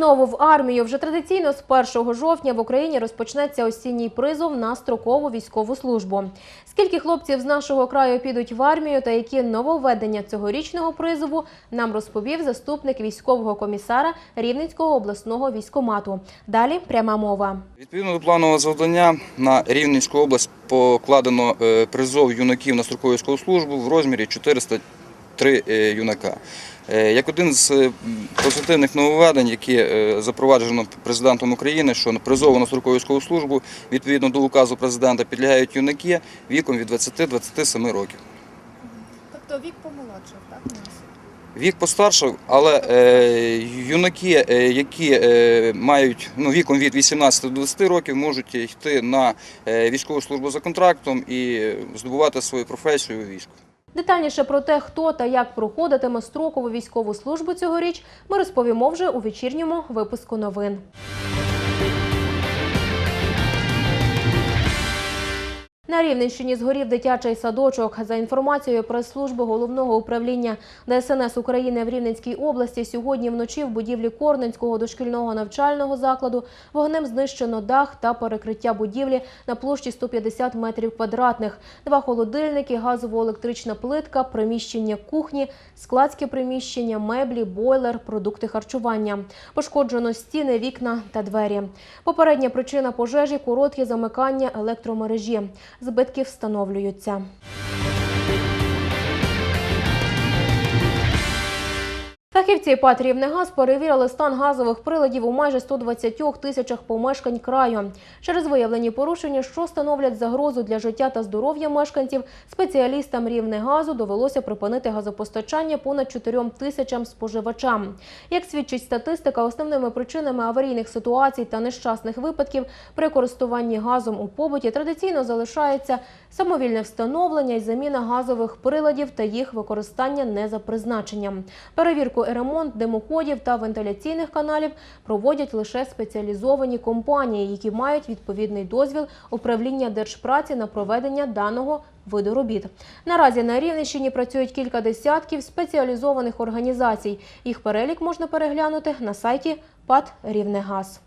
Знову в армію вже традиційно з 1 жовтня в Україні розпочнеться осінній призов на строкову військову службу. Скільки хлопців з нашого краю підуть в армію та які нововведення цьогорічного призову нам розповів заступник військового комісара Рівненського обласного військомату. Далі пряма мова. Відповідно до планового завдання на Рівненську область покладено е, призов юнаків на строкову військову службу в розмірі 403 е, юнака. Е, Як один з е, позитивних нововведень, які запроваджено президентом України, що на призову на строкову військову службу відповідно до указу президента підлягають юнаки віком від 20-27 років. Тобто вік помолодшав, так? Вік постаршав, але е, юнаки, е, які е, мають ну, віком від 18 до 20 років, можуть йти на е, військову службу за контрактом і здобувати свою професію у війську. Детальніше про те, хто та як проходитиме строкову військову службу цьогоріч, ми розповімо вже у вечірньому випуску новин. На Рівненщині згорів дитячий садочок. За інформацією прес-служби головного управління ДСНС України в Рівненській області, сьогодні вночі в будівлі Корненського дошкільного навчального закладу вогнем знищено дах та перекриття будівлі на площі 150 метрів квадратних, два холодильники, газово-електрична плитка, приміщення кухні, складське приміщення, меблі, бойлер, продукти харчування. Пошкоджено стіни, вікна та двері. Попередня причина пожежі коротке замикання електромережі. Збитки встановлюються. Фахівці ПАТ «Рівнегаз» перевірили стан газових приладів у майже 120 тисячах помешкань краю. Через виявлені порушення, що становлять загрозу для життя та здоров'я мешканців, спеціалістам «Рівнегазу» довелося припинити газопостачання понад 4 тисячам споживачам. Як свідчить статистика, основними причинами аварійних ситуацій та нещасних випадків при користуванні газом у побуті традиційно залишається самовільне встановлення і заміна газових приладів та їх використання не за призначенням. Перевірку ремонт димоходів та вентиляційних каналів проводять лише спеціалізовані компанії, які мають відповідний дозвіл управління держпраці на проведення даного виду робіт. Наразі на Рівненщині працюють кілька десятків спеціалізованих організацій. Їх перелік можна переглянути на сайті ПАД «Рівнегаз».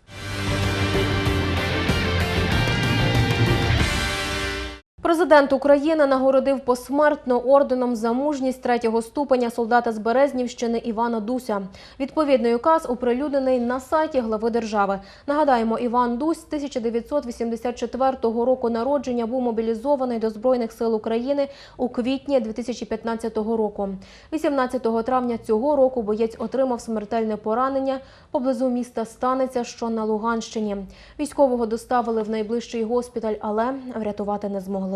Президент України нагородив посмертно орденом за мужність третього ступеня солдата з Березнівщини Івана Дуся. Відповідний указ оприлюднений на сайті глави держави. Нагадаємо, Іван Дусь з 1984 року народження був мобілізований до Збройних сил України у квітні 2015 року. 18 травня цього року боєць отримав смертельне поранення поблизу міста Станиця, що на Луганщині. Військового доставили в найближчий госпіталь, але врятувати не змогли.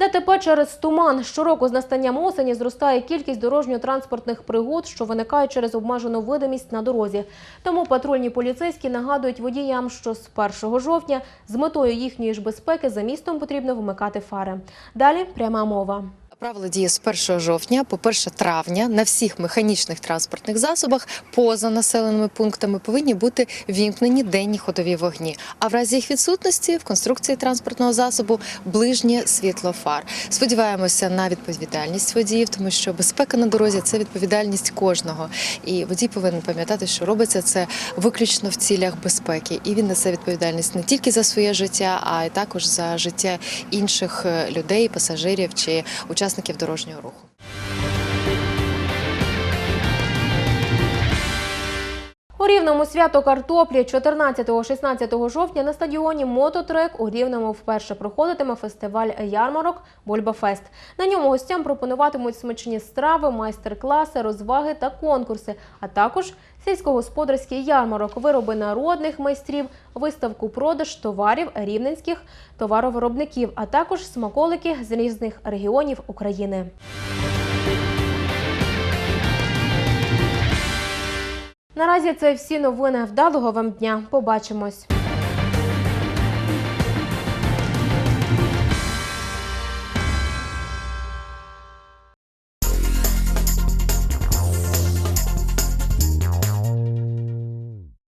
ДТП через туман. Щороку з настанням осені зростає кількість дорожньо-транспортних пригод, що виникають через обмежену видимість на дорозі. Тому патрульні поліцейські нагадують водіям, що з 1 жовтня з метою їхньої ж безпеки за містом потрібно вмикати фари. Далі пряма мова. Правило діє з 1 жовтня по 1 травня на всіх механічних транспортних засобах поза населеними пунктами повинні бути вімкнені денні ходові вогні. А в разі їх відсутності в конструкції транспортного засобу ближнє світло фар. Сподіваємося на відповідальність водіїв, тому що безпека на дорозі це відповідальність кожного. І водій повинен пам'ятати, що робиться це виключно в цілях безпеки, і він несе відповідальність не тільки за своє життя, а й також за життя інших е, людей, пасажирів чи учасників дорожнього руху. У Рівному свято картоплі 14-16 жовтня на стадіоні Мототрек у Рівному вперше проходитиме фестиваль ярмарок Бульбафест. На ньому гостям пропонуватимуть смачні страви, майстер-класи, розваги та конкурси, а також сільськогосподарський ярмарок, вироби народних майстрів, виставку продаж товарів рівненських товаровиробників, а також смаколики з різних регіонів України. Наразі це всі новини. Вдалого вам дня. Побачимось.